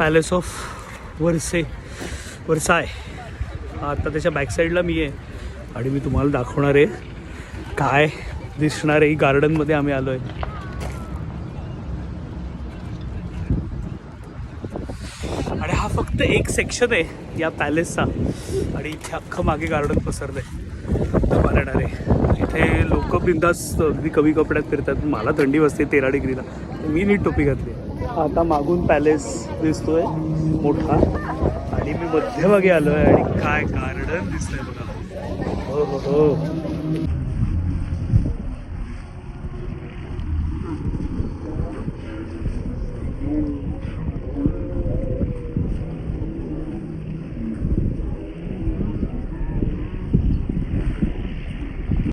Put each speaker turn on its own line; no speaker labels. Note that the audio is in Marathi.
पॅलेस ऑफ वर्से वरसाय आता त्याच्या बॅकसाईडला मी आहे. आणि मी तुम्हाला दाखवणार आहे काय दिसणार आहे. गार्डनमध्ये आम्ही आलो आहे आणि हा फक्त एक सेक्शन आहे या पॅलेसचा आणि इथे अख्खं मागे गार्डन पसरलं आहे. पारणारे इथे लोक बिंदास अगदी कमी कपड्यात फिरतात. मला थंडी वाजते तेरा डिग्रीला. मी नीट टोपी घातली आता मागून पॅलेस दिसतोय मोठा. आणि मी मध्यभागी आलो आहे आणि काय गार्डन दिसतंय बघा. हो हो हो.